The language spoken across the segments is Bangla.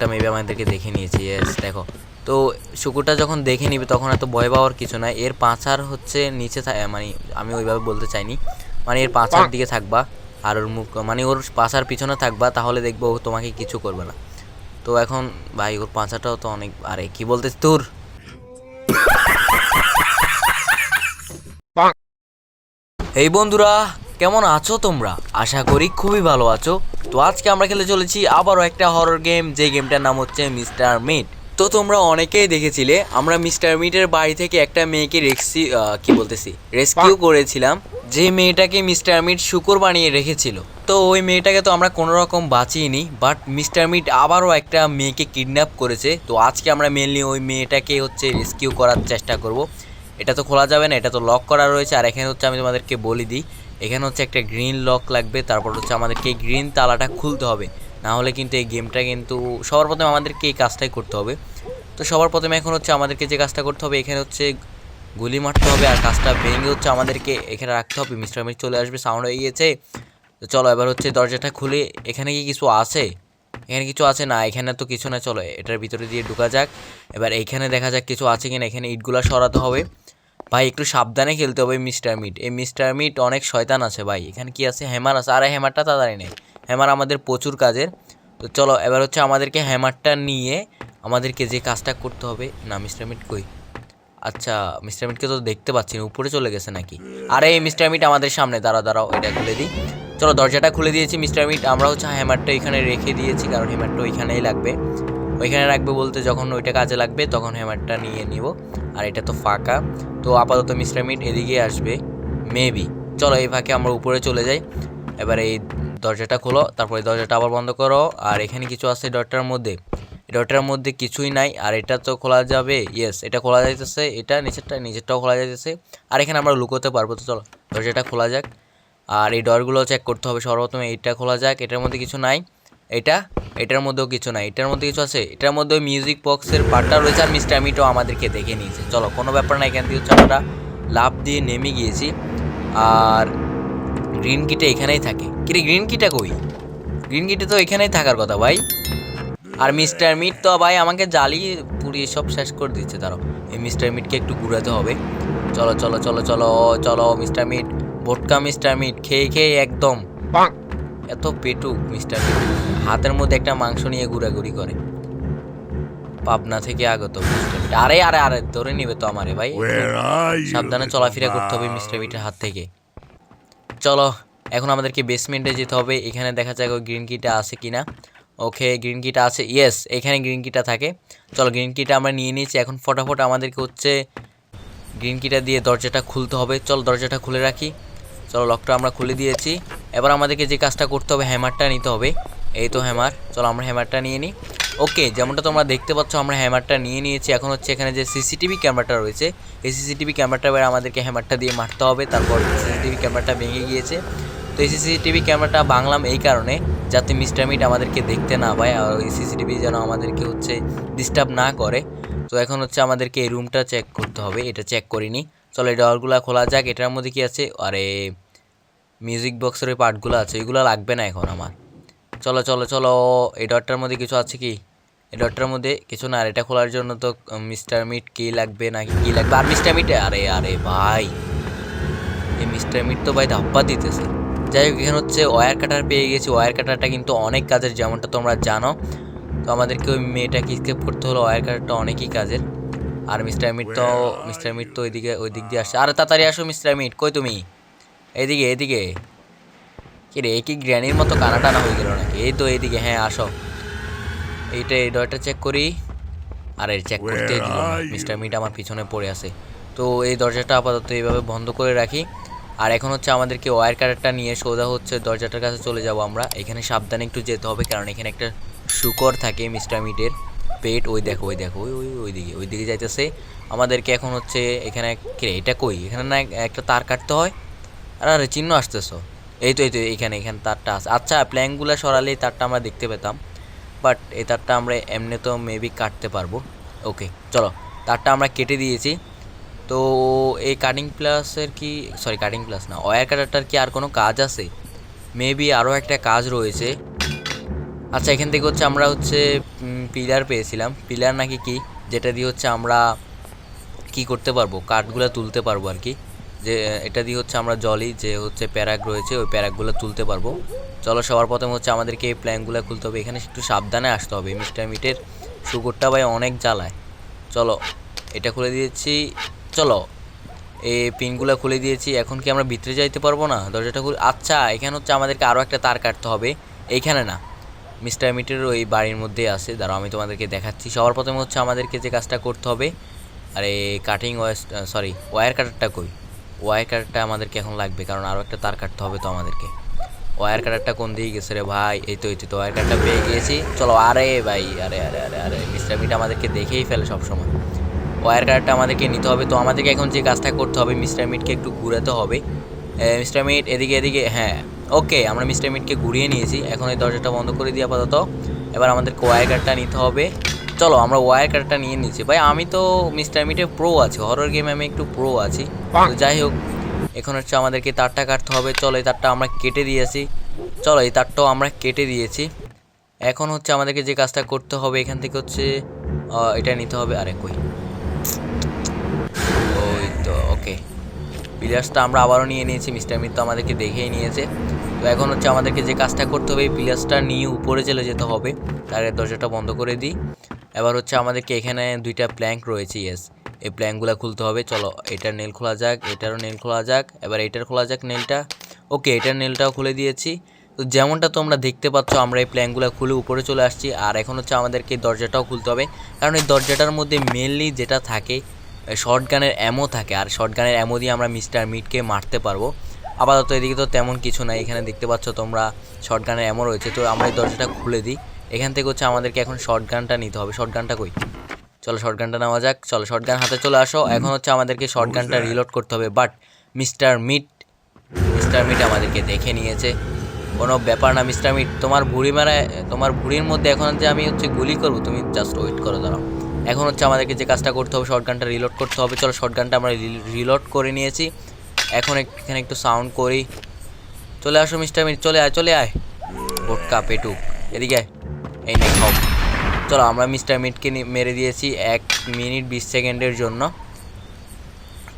শুকুরটা মেবি আমাদেরকে দেখে নিয়েছে ইয়েস দেখো। তো শুকুরটা যখন দেখে নিবে তখন এত ভয় পাওয়ার কিছু নাই। এর পাঁচার হচ্ছে নিচে মানে আমি ওইভাবে বলতে চাইনি। মানে এর পাঁচার দিকে থাকবা আর ওর মুখ মানে ওর পাঁচার পিছনে থাকবা তাহলে দেখব ও তোমাকে কিছু করবে না। তো এখন ভাই ওর পাঁচাটাও তো অনেক আরে কি বলতে তোর? এই বন্ধুরা কেমন আছো তোমরা? আশা করি খুবই ভালো আছো। তো আজকে আমরা খেলে চলেছি আবারও একটা হরর গেম যে গেমটার নাম হচ্ছে মিস্টার মিট। তো তোমরা অনেকেই দেখেছিলে আমরা মিস্টার মিটের বাড়ি থেকে একটা মেয়েকে রেক্সি কি বলতেছি রেস্কিউ করেছিলাম। যে মেয়েটাকে মিস্টার মিট শুকর বানিয়ে রেখেছিল। তো ওই মেয়েটাকে তো আমরা কোনো রকম বাঁচিয়েনি বাট মিস্টার মিট আবারও একটা মেয়েকে কিডন্যাপ করেছে। তো আজকে আমরা মেনলি ওই মেয়েটাকে হচ্ছে রেস্কিউ করার চেষ্টা করব। এটা তো খোলা যাবে না এটা তো লক করা রয়েছে। আর এখানে হচ্ছে আমি তোমাদেরকে বলে দিই এখানে হচ্ছে একটা গ্রিন লক লাগবে, তারপর হচ্ছে আমাদেরকে গ্রিন তালাটা খুলতে হবে। না হলে কিন্তু এই গেমটা কিন্তু সবার প্রথমে আমাদেরকে এই কাজটাই করতে হবে। তো সবার প্রথমে এখন হচ্ছে আমাদেরকে যে কাজটা করতে হবে, এখানে হচ্ছে গুলি মারতে হবে আর কাজটা ভেঙে হচ্ছে আমাদেরকে এখানে রাখতে হবে। মিস্টার মিট চলে আসবে সাউন্ড হয়ে গিয়েছে। তো চলো এবার হচ্ছে দরজাটা খুলে, এখানে কি কিছু আছে? এখানে কিছু আছে? না, এখানে তো কিছু না, চলো এটার ভিতরে দিয়ে ঢুকা যাক। এবার এইখানে দেখা যাক কিছু আছে কিনা, এখানে ইটগুলা সরাতে হবে। ভাই, একটু সাবধানে খেলতে হবে মিস্টার মিট। এই মিস্টার মিট অনেক শয়তান আছে ভাই। এখানে কি আছে? হ্যামার আছে। আর, হ্যামারটা তাড়াতাড়ি নেই। হ্যামার আমাদের প্রচুর কাজের। তো চলো, এবার হচ্ছে আমাদেরকে হ্যামারটা নিয়ে আমাদেরকে যে কাজটা করতে হবে। না, মিস্টার মিট কই? আচ্ছা মিস্টার মিটকে তো দেখতে পাচ্ছি না। উপরে চলে গেছে নাকি? আরে, এই মিস্টার মিট আমাদের সামনে। দাঁড়া দাঁড়াও, এটা খুলে দিই। চলো, দরজাটা খুলে দিয়েছি, মিস্টার মিট। আমরা হচ্ছে হ্যামারটা এখানে রেখে দিয়েছি, কারণ হ্যামারটা ওইখানেই লাগবে। ওইখানে রাখবে বলতে যখন ওইটা কাজে লাগবে, তখন হ্যামারটা নিয়ে নিব। আর এটা তো ফাঁকা। তো আপাতত মিস্টার মিট এদিকে আসবে মেবি চলো, এই ফাঁকে আমরা উপরে চলে যাই। এবার এই দরজাটা খোলো, তারপরে দরজাটা আবার বন্ধ করো। আর এখানে কিছু আছে ডরটার মধ্যে। এই ডরটার মধ্যে কিছুই নাই, আর এটা তো খোলা যাবে। ইয়েস এটা খোলা যাইতেছে, এটা নিচেরটা, নিচেরটাও খোলা যাইতেছে। আর এখানে আমরা লুকোতে পারব তো, চলো, দরজাটা খোলা যাক। আর এই ডরগুলো চেক করতে হবে সর্বপ্রথমে, এইটা খোলা যাক, এটার মধ্যে কিছু নাই। এটা, এটার মধ্যেও কিছু নাই। এটার মধ্যে কিছু আছে? এটার মধ্যে মিউজিক বক্সের পার্টটা রয়েছে আর মিস্টার মিটও আমাদেরকে দেখে নিয়েছে। চলো, কোনো ব্যাপার না, এখান থেকে হচ্ছে আমরা লাভ দিয়ে নেমে গিয়েছি। আর গ্রিন কিটা এখানেই থাকে। কিরে গ্রিন কিটা কই? গ্রিন কিটা তো এখানেই থাকার কথা ভাই। আর মিস্টার মিট তো ভাই আমাকে জ্বালিয়ে পুড়িয়ে সব শেষ করে দিচ্ছে। তারও এই মিস্টার মিটকে একটু ঘুরাতে হবে। চলো চলো চলো চলো চলো মিস্টার মিট ভোটকা মিস্টার মিট খেয়ে খেয়ে, একদম। এত পেটুক মিস্টার মিট হাতের মধ্যে একটা মাংস নিয়ে ঘোরাঘুরি করে। পাবনা থেকে আগত আরে আরে আরে ধরে নিবে তো আমারে ভাই? সাবধানে চলাফেরা করতে হবে মিস্টার মিটের হাত থেকে। চলো এখন আমাদেরকে বেসমেন্টে যেতে হবে। এখানে দেখা যাক ওই গ্রিন কিটা আছে কিনা। ওকে গ্রিন কিটা আছে। ইয়েস এখানে গ্রিন কিটা থাকে। চলো গ্রিন কিটা আমরা নিয়ে নিয়েছি। এখন ফটাফট আমাদেরকে হচ্ছে গ্রিন কিটা দিয়ে দরজাটা খুলতে হবে। চলো দরজাটা খুলে রাখি। চলো লকটা আমরা খুলে দিয়েছি। এবার আমাদেরকে যে কাজটা করতে হবে হ্যামারটা নিতে হবে। এই তো হ্যামার চলো আমরা হ্যামারটা নিয়ে নিই। ওকে যেমনটা তোমরা দেখতে পাচ্ছ, আমরা হ্যামারটা নিয়ে নিয়েছি। এখন হচ্ছে এখানে যে সিসিটিভি ক্যামেরাটা রয়েছে, এই সিসিটিভি ক্যামেরাটা এবার আমাদেরকে হ্যামারটা দিয়ে মারতে হবে। তারপর সিসিটিভি ক্যামেরাটা ভেঙে গিয়েছে। তো এই সিসিটিভি ক্যামেরাটা বাংলাম এই কারণে, যাতে মিস্টার মিট আমাদেরকে দেখতে না পায় আর ওই সিসিটিভি যেন আমাদেরকে হচ্ছে ডিস্টার্ব না করে। তো এখন হচ্ছে আমাদেরকে এই রুমটা চেক করতে হবে। এটা চেক করিনি। চলো এই ডরগুলো খোলা যাক। এটার মধ্যে কি আছে? আরে মিউজিক বক্সের ওই পার্টগুলো আছে, এগুলো লাগবে না এখন আমার। চলো চলো চলো, এই ডটটার মধ্যে কিছু আছে কি? এই ডটটার মধ্যে কিছু না, আর এটা খোলার জন্য তো মিস্টার মিট কি লাগবে নাকি কি লাগবে? আর মিস্টার মিট আরে আরে, ভাই। এই মিস্টার মিট তো ভাই ধাপ্পা দিতেছে। যাই হোক, এখানে হচ্ছে ওয়্যার কাটার পেয়ে গেছি। ওয়ার কাটারটা কিন্তু অনেক কাজের, যেমনটা তোমরা জানো। তো আমাদেরকে ওই মেয়েটাকে স্কেপ করতে হলো। ওয়ার কাটারটা অনেকই কাজের। আর মিস্টার মিট তো মিস্টার মিট তো ওইদিকে ওই দিক দিয়ে আসছে। আরে, তাড়াতাড়ি আসো মিস্টার মিট কই তুমি? এইদিকে এইদিকে কি রে এই কি গ্র্যানির মতো কানা টানা হয়ে গেল নাকি? এই তো এইদিকে হ্যাঁ আসো। এইটা এই ডয়টা চেক করি। আর আরে চেক করতে দিল না। মিস্টার মিট আমার পিছনে পড়ে আছে। তো এই দরজাটা আপাতত এইভাবে বন্ধ করে রাখি। আর এখন হচ্ছে আমাদেরকে ওয়ার কাটারটা নিয়ে সোজা হচ্ছে দরজাটার কাছে চলে যাব আমরা। এখানে সাবধানে একটু যেতে হবে কারণ এখানে একটা শুকর থাকে মিস্টার মিটের। পেট ওই দেখো ওই দেখো ওই ওই ওই দিকে ওই দিকে যাইতেছে। আমাদেরকে এখন হচ্ছে এখানে কে এটা কই? এখানে না একটা তার কাটতে হয়? আরে আরে চিহ্ন আসতেছো। এই তো এই তো এখানে এখানে তারটা আছে। আচ্ছা প্ল্যাঙ্কগুলো সরালেই তারটা আমরা দেখতে পেতাম। বাট এই তারটা আমরা এমনি তো মেবি কাটতে পারব। ওকে চলো, তারটা আমরা কেটে দিয়েছি। তো এই কাটিং প্লাসের কি সরি কাটিং প্লাস না ওয়ার কাটারটার কি আর কোনো কাজ আছে? মেবি আরও একটা কাজ রয়েছে। আচ্ছা এখান থেকে হচ্ছে আমরা হচ্ছে পিলার পেয়েছিলাম। পিলার নাকি কি? যেটা দিয়ে হচ্ছে আমরা কি করতে পারব? কাঠগুলো তুলতে পারব আর কি। যে, এটা দিয়ে হচ্ছে আমরা জলই যে হচ্ছে প্যারাক রয়েছে, ওই প্যারাকগুলো তুলতে পারব। চলো, সবার প্রথমে হচ্ছে আমাদেরকে এই প্ল্যানগুলো খুলতে হবে। এখানে একটু সাবধানে আসতে হবে। মিস্টার মিটের শুকুরটা ভাই অনেক জ্বালায়। চলো, এটা খুলে দিয়েছি। চলো, এই পিনগুলো খুলে দিয়েছি। এখন কি আমরা ভিতরে যাইতে পারব না? দরজাটা খুলে আচ্ছা এখানে হচ্ছে আমাদেরকে আরও একটা তার কাটতে হবে। এইখানে না, মিস্টার মিটের ওই বাড়ির মধ্যেই আছে। দাঁড়াও, আমি তোমাদেরকে দেখাচ্ছি। সবার প্রথমে হচ্ছে আমাদেরকে যে কাজটা করতে হবে, আর এই কাটিং ওয়ার সরি ওয়্যার কাটারটা কই? ওয়্যার কাটারটা আমাদেরকে এখন লাগবে, কারণ আরও একটা তার কাটতে হবে তো আমাদেরকে। ওয়্যার কাটারটা কোন দিকে গেছে রে ভাই? এই তো এই তো ওয়্যার কাটারটা পেয়ে গিয়েছি। চলো, আরে ভাই, আরে আরে আরে আরে মিস্টার মিট আমাদেরকে দেখেই ফেলে সবসময়। ওয়্যার কাটারটা আমাদেরকে নিতে হবে তো আমাদেরকে এখন যে কাজটা করতে হবে মিস্টার মিটকে একটু ঘুরাতে হবে। মিস্টার মিট এদিকে এদিকে হ্যাঁ ওকে, আমরা মিস্টার মিটকে ঘুরিয়ে নিয়েছি। এখন এই দরজাটা বন্ধ করে দিই আপাতত। এবার আমাদেরকে ওয়্যার কাটটা নিতে হবে। চলো, আমরা ওয়্যার কাটটা নিয়ে নিচ্ছি। ভাই, আমি তো মিস্টার মিটে প্রো আছি হরর গেমে আমি একটু প্রো আছি। যাই হোক, এখন হচ্ছে আমাদেরকে তারটা কাটতে হবে। চলো, এই তারটা আমরা কেটে দিয়েছি চলো, এই তারটাও আমরা কেটে দিয়েছি। এখন হচ্ছে আমাদেরকে যে কাজটা করতে হবে, এখান থেকে হচ্ছে এটা নিতে হবে আরে কই। ওই তো ওকে পিলার্সটা আমরা আবারও নিয়ে নিয়েছি মিস্টার মিত তো আমাদেরকে দেখেই নিয়েছে। তো এখন হচ্ছে আমাদেরকে যে কাজটা করতে হবে, এই পিলার্সটা নিয়ে উপরে চলে যেতে হবে। তার দরজাটা বন্ধ করে দিই। এবার হচ্ছে আমাদেরকে এখানে দুইটা প্ল্যাঙ্ক রয়েছে ইয়েস এই প্ল্যাঙ্কগুলো খুলতে হবে। চলো, এটার নেল খোলা যাক, এটারও নেল খোলা যাক। এবার এটার খোলা যাক নেলটা ওকে এটার নেলটাও খুলে দিয়েছি। তো যেমনটা তোমরা দেখতে পাচ্ছ, আমরা এই প্ল্যাঙ্কগুলো খুলে উপরে চলে আসছি। আর এখন হচ্ছে আমাদেরকে দরজাটাও খুলতে হবে। কারণ এই দরজাটার মধ্যে মেনলি যেটা থাকে শর্ট গানের অ্যামো থাকে। আর শর্ট গানের অ্যামো দিয়ে আমরা মিস্টার মিটকে মারতে পারব। আপাতত এদিকে তো তেমন কিছু নাই। এখানে দেখতে পাচ্ছ তোমরা শর্ট গানের অ্যামো রয়েছে। তো আমরা এই দরজাটা খুলে দিই। এখান থেকে হচ্ছে আমাদেরকে এখন শর্ট গানটা নিতে হবে। শর্ট গানটা কই? চলো শর্ট গানটা নেওয়া যাক। চলো শর্ট গান হাতে চলে আসো। এখন হচ্ছে আমাদেরকে শর্ট গানটা রিলোড করতে হবে। But Mister Meat Mister Meat আমাদেরকে দেখে নিয়েছে। কোনো ব্যাপার না মিস্টার মিট তোমার ভুড়ি মারায় তোমার ভুড়ির মধ্যে এখন যে আমি হচ্ছে গুলি করব তুমি জাস্ট ওয়েট করো দাঁড়াও। এখন হচ্ছে আমাদেরকে যে কাজটা করতে হবে শর্ট গানটা রিলোড করতে হবে। চলো শর্ট গানটা আমরা রিলোড করে নিয়েছি। এখন এখানে একটু সাউন্ড করি। চলে আসো মিস্টার মিট চলে আয় চলে আয়। ভোটকা পেটু এদিকে আয়। এই নে খাও। চলো, আমরা মিস্টার মিটকে মেরে দিয়েছি এক মিনিট বিশ সেকেন্ডের জন্য।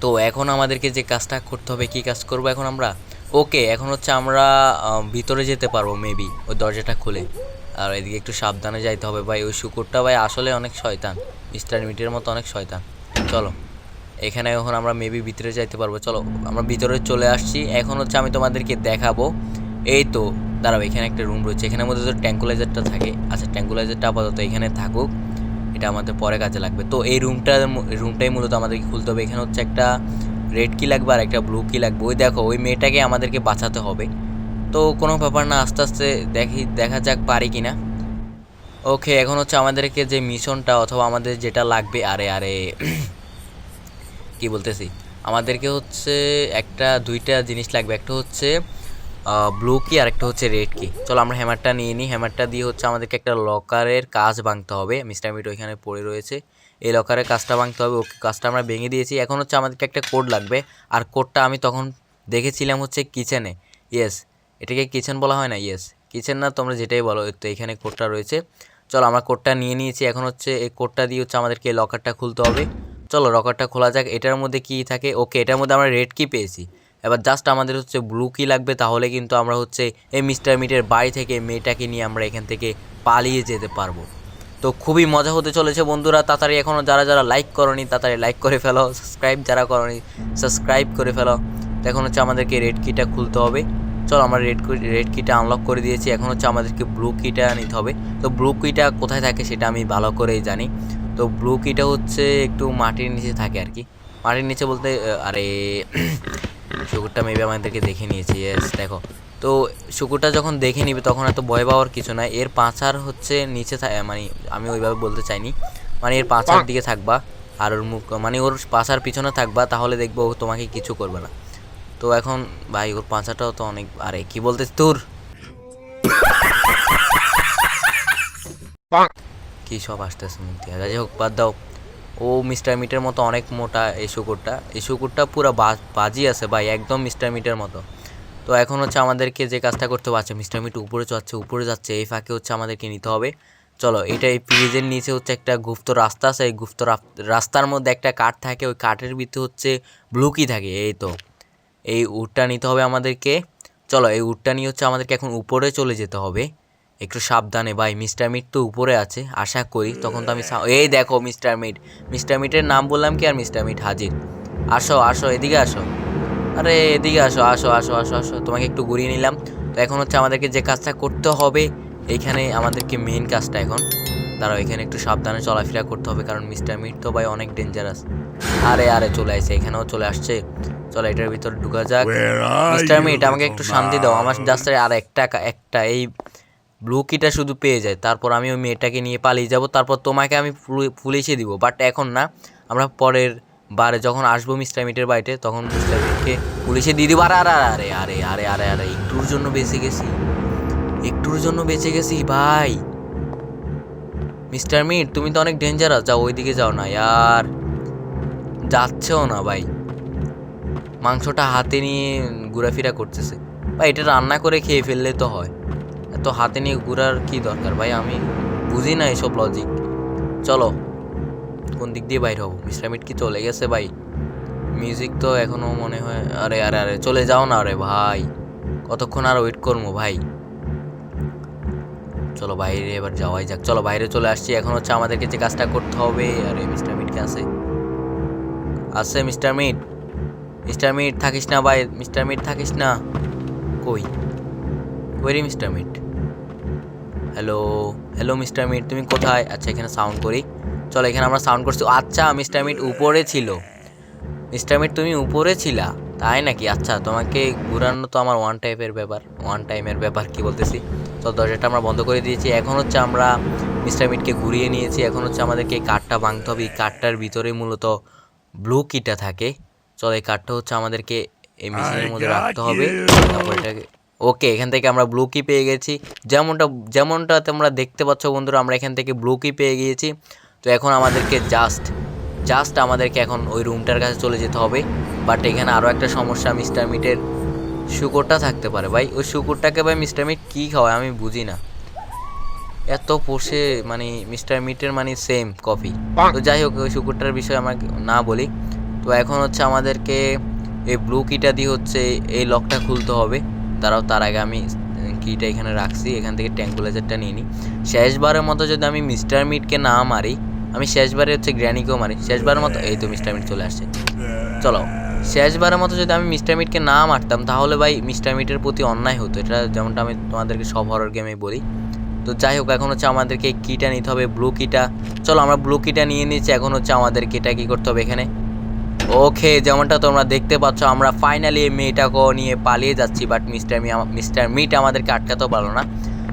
তো এখন আমাদেরকে যে কাজটা করতে হবে, কী কাজ করব এখন আমরা? ওকে, এখন হচ্ছে আমরা ভিতরে যেতে পারব মেবি ওই দরজাটা খুলে। আর এদিকে একটু সাবধানে যাইতে হবে ভাই, ওই শুকুরটা ভাই আসলে অনেক শয়তান। মিস্টার মিটের মতো অনেক শয়তান। চলো, এখানে এখন আমরা মেবি ভিতরে যাইতে পারব। চলো, আমরা ভিতরে চলে আসছি। এখন হচ্ছে আমি তোমাদেরকে দেখাবো। এই তো দাঁড়াও, এখানে একটা রুম রয়েছে। এখানের মধ্যে তো ট্যাঙ্কুলাইজারটা থাকে। আচ্ছা ট্যাঙ্কুলাইজারটা আপাতত এখানে থাকুক। এটা আমাদের পরে কাজে লাগবে। তো এই রুমটা রুমটাই মূলত আমাদেরকে খুলতে হবে। এখানে হচ্ছে একটা রেড কি লাগবে আর একটা ব্লু কি লাগবে। ওই দেখো, ওই মেয়েটাকে আমাদেরকে বাঁচাতে হবে। তো কোনো ব্যাপার না, আস্তে আস্তে দেখি, দেখা যাক পারি কি না ওকে, এখন হচ্ছে আমাদেরকে যে মিশনটা অথবা আমাদের যেটা লাগবে, আরে আরে, কি বলতেছি? আমাদেরকে হচ্ছে একটা, দুইটা জিনিস লাগবে। একটা হচ্ছে ব্লু কি আর একটা হচ্ছে রেড কি চলো আমরা হ্যামারটা নিয়ে নিই। হ্যামারটা দিয়ে হচ্ছে আমাদেরকে একটা লকারের কাজ ভাঙতে হবে। মিস্টার মিট ওইখানে পড়ে রয়েছে। এই লকারের কাজটা ভাঙতে হবে। ওকে কাজটা আমরা ভেঙে দিয়েছি। এখন হচ্ছে আমাদেরকে একটা কোড লাগবে। আর কোডটা আমি তখন দেখেছিলাম হচ্ছে কিচেনে ইয়েস এটাকে কিচেন বলা হয় না? ইয়েস কিচেন না, তোমরা যেটাই বলো, তো এখানে কোডটা রয়েছে। চলো আমরা কোডটা নিয়ে নিয়েছি। এখন হচ্ছে এই কোডটা দিয়ে হচ্ছে আমাদেরকে এই লকারটা খুলতে হবে। চলো লকারটা খোলা যাক। এটার মধ্যে কি থাকে? ওকে এটার মধ্যে আমরা রেড কি পেয়েছি। এবার জাস্ট আমাদের হচ্ছে ব্লু কি লাগবে, তাহলে কিন্তু আমরা হচ্ছে এই মিস্টার মিটের বাড়ি থেকে মেয়েটাকে নিয়ে আমরা এখান থেকে পালিয়ে যেতে পারব। তো খুবই মজা হতে চলেছে বন্ধুরা, তাড়াতাড়ি এখনও যারা যারা লাইক করনি, তাড়াতাড়ি লাইক করে ফেলো সাবস্ক্রাইব যারা করনি সাবস্ক্রাইব করে ফেলো। এখন হচ্ছে আমাদেরকে রেড কিটা খুলতে হবে। চলো আমরা রেড রেড কিটা আনলক করে দিয়েছি, এখন হচ্ছে আমাদেরকে ব্লু কিটা নিতে হবে। তো ব্লু কিটা কোথায় থাকে সেটা আমি ভালো করেই জানি। তো ব্লু কিটা হচ্ছে একটু মাটির নিচে থাকে আর কি। মাটির নিচে বলতে আরে শুকুরটা মেবি আমাদেরকে দেখে নিয়েছি ইয়েস দেখো। তো শুকুরটা যখন দেখে নিবে তখন এত ভয় পাওয়ার কিছু নাই। এর পাঁচার হচ্ছে নিচে মানে আমি ওইভাবে বলতে চাইনি। মানে এর পাঁচার দিকে থাকবা আর ওর মুখ মানে ওর পাঁচার পিছনে থাকবা তাহলে দেখব ও তোমাকে কিছু করবে না। তো এখন ভাই ওর পাঁচাটাও তো অনেক আরে কি বলতে তোর? কি সব আসতেছে মুখ দিয়ে? যাই হোক বাদ দাও। ও মিস্টার মিটের মতো অনেক মোটা এই শুকুরটা। এই শুকুরটা পুরো বাজি আছে ভাই, একদম মিস্টার মিটের মতো। তো এখন হচ্ছে আমাদেরকে যে কাজটা করতে হবে আচ্ছা মিস্টার মিট উপরে যাচ্ছে উপরে যাচ্ছে, এই ফাঁকে হচ্ছে আমাদেরকে নিতে হবে। চলো, এটা এই ফ্রিজের নিচে হচ্ছে একটা গুপ্ত রাস্তা আছে, এই গুপ্ত রাস্তার মধ্যে একটা কাঠ থাকে, ওই কাঠের ভিতরে হচ্ছে ব্লু কি থাকে, এই তো। এই উটটা নিতে হবে আমাদেরকে। চলো, এই উটটা নিয়ে হচ্ছে আমাদেরকে এখন উপরে চলে যেতে হবে। একটু সাবধানে ভাই মিস্টার মিট তো উপরে আছে আশা করি। তখন তো আমি এই দেখো মিস্টার মিট। মিস্টার মিটের নাম বললাম কি আর মিস্টার মিট হাজির? আসো আসো এদিকে আসো। আরে এদিকে আসো আসো আসো আসো আসো। তোমাকে একটু ঘুরিয়ে নিলাম। তো এখন হচ্ছে আমাদেরকে যে কাজটা করতে হবে এইখানে আমাদেরকে মেন কাজটা এখন। তারা এখানে একটু সাবধানে চলাফেরা করতে হবে কারণ মিস্টার মিট তো ভাই অনেক ডেঞ্জারাস আরে আরে চলে আসছে এখানেও চলে আসছে। চলো এটার ভিতরে ঢুকা যাক। মিস্টার মিট আমাকে একটু শান্তি দাও। আমার? জাস্ট আর একটা একটা এই ব্লু কিটা শুধু পেয়ে যায়। তারপর আমি ওই মেয়েটাকে নিয়ে পালিয়ে যাব। তারপর তোমাকে আমি পুলি- পুলিশে দিব। বাট এখন না, আমরা পরের বারে যখন আসব মিস্টার মিটের বাড়িতে, তখন মিস্টার মিটকে পুলিশে দিয়ে দিব। আরে আরে আরে আরে আরে আরে আরে একটুর জন্য বেঁচে গেছি। একটুর জন্য বেঁচে গেছি, ভাই। মিস্টার মিট, তুমি তো অনেক ডেঞ্জারাস যাও, ওইদিকে যাও না, ইয়ার। যাচ্ছেও না, ভাই। মাংসটা হাতে নিয়ে ঘোরাফেরা করতেছে। ভাই, এটা রান্না করে খেয়ে ফেললে তো হয়। এত হাতে নিয়ে ঘুরার কি দরকার ভাই? আমি বুঝি না এসব লজিক চলো, কোন দিক দিয়ে বাইর হব? মিস্টার মিট কি চলে গেছে ভাই? মিউজিক তো এখনও মনে হয়, আরে আরে আরে, চলে যাও না আরে ভাই। কতক্ষণ আর ওয়েট করব ভাই? চলো বাইরে এবার যাওয়াই যাক। চলো বাইরে চলে আসছি। এখন হচ্ছে আমাদেরকে যে কাজটা করতে হবে, আরে, মিস্টার মিটকে আছে আছে মিস্টার মিট? মিস্টার মিট থাকিস না ভাই? মিস্টার মিট থাকিস না? কই? কই রে Mister Meat? Hello hello Mister Meat তুমি কোথায়? আচ্ছা এখানে সাউন্ড করি। চলো এখানে আমরা সাউন্ড করছি। আচ্ছা মিস্টার মিট উপরে ছিল। মিস্টার মিট তুমি উপরে ছিলা? তাই নাকি? আচ্ছা তোমাকে ঘুরানো তো আমার ওয়ান টাইপের ব্যাপার ওয়ান টাইমের ব্যাপার কি বলতেছি? তো দরজাটা আমরা বন্ধ করে দিয়েছি। এখন হচ্ছে আমরা মিস্টার মিটকে ঘুরিয়ে নিয়েছি। এখন হচ্ছে আমাদেরকে এই কাঠটা ভাঙতে হবে। এই কাঠটার ভিতরে মূলত ব্লু কিটা থাকে। চলো এই কাঠটা হচ্ছে আমাদেরকে এই মেশিনের মধ্যে রাখতে হবে। তারপর এটাকে ওকে, এখান থেকে আমরা ব্লু কি পেয়ে গেছি। যেমনটা যেমনটা তোমরা দেখতে পাচ্ছ বন্ধুরা, আমরা এখান থেকে ব্লু কি পেয়ে গিয়েছি। তো এখন আমাদেরকে জাস্ট জাস্ট আমাদেরকে এখন ওই রুমটার কাছে চলে যেতে হবে। বাট এখানে আরও একটা সমস্যা মিস্টার মিটের শুকরটা থাকতে পারে। ভাই, ওই শুকরটাকে ভাই মিস্টার মিট কী খাওয়ায় আমি বুঝি না। এত পোষে মানে মিস্টার মিটের মানে সেম কফি তো যাই হোক, ওই শুকুরটার বিষয়ে আমাকে না বলি। তো এখন হচ্ছে আমাদেরকে এই ব্লু কিটা দিয়ে হচ্ছে এই লকটা খুলতে হবে। তারাও তার আগে আমি কিটা এখানে রাখছি, এখান থেকে ট্যাঙ্কুলাইজারটা নিয়ে নিই শেষবারের মতো যদি আমি মিস্টার মিটকে না মারি, আমি শেষবারে হচ্ছে গ্র্যানিকেও মারি, শেষবারের মতো, এই তো মিস্টার মিট চলে আসছে। চলো, শেষবারের মতো যদি আমি মিস্টার মিটকে না মারতাম, তাহলে ভাই মিস্টার মিটের প্রতি অন্যায় হতো, এটা যেমনটা আমি তোমাদেরকে সব হরর গেমে বলি। তো যাই হোক, এখন হচ্ছে আমাদেরকে কিটা নিতে হবে ব্লু কিটা চলো, আমরা ব্লু কিটা নিয়ে নিচ্ছি, এখন হচ্ছে আমাদেরকে এটা কী করতে হবে এখানে? ওকে যেমনটা তোমরা দেখতে পাচ্ছ আমরা ফাইনালি এই মেয়েটাকেও নিয়ে পালিয়ে যাচ্ছি বাট মিস্টার মি মিস্টার মিট আমাদেরকে আটকাতেও পারল না।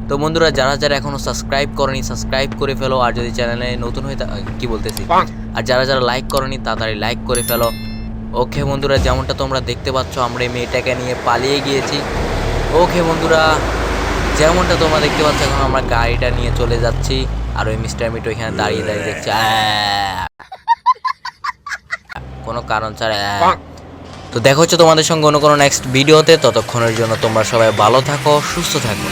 তো বন্ধুরা যারা যারা এখনও সাবস্ক্রাইব করেনি সাবস্ক্রাইব করে ফেলো আর যদি চ্যানেলে নতুন হয়ে কি বলতেছি? আর যারা যারা লাইক করনি তাড়াতাড়ি লাইক করে ফেলো। ওকে বন্ধুরা যেমনটা তোমরা দেখতে পাচ্ছ আমরা এই মেয়েটাকে নিয়ে পালিয়ে গিয়েছি। ওকে বন্ধুরা যেমনটা তোমরা দেখতে পাচ্ছ এখন আমরা গাড়িটা নিয়ে চলে যাচ্ছি আর ওই মিস্টার মিট ওইখানে দাঁড়িয়ে দাঁড়িয়ে দেখছে! কোনো কারণ ছাড়া! তো দেখা হচ্ছে তোমাদের সঙ্গে অন্য কোনো নেক্সট ভিডিওতে ততক্ষণের জন্য তোমরা সবাই ভালো থাকো, সুস্থ থাকো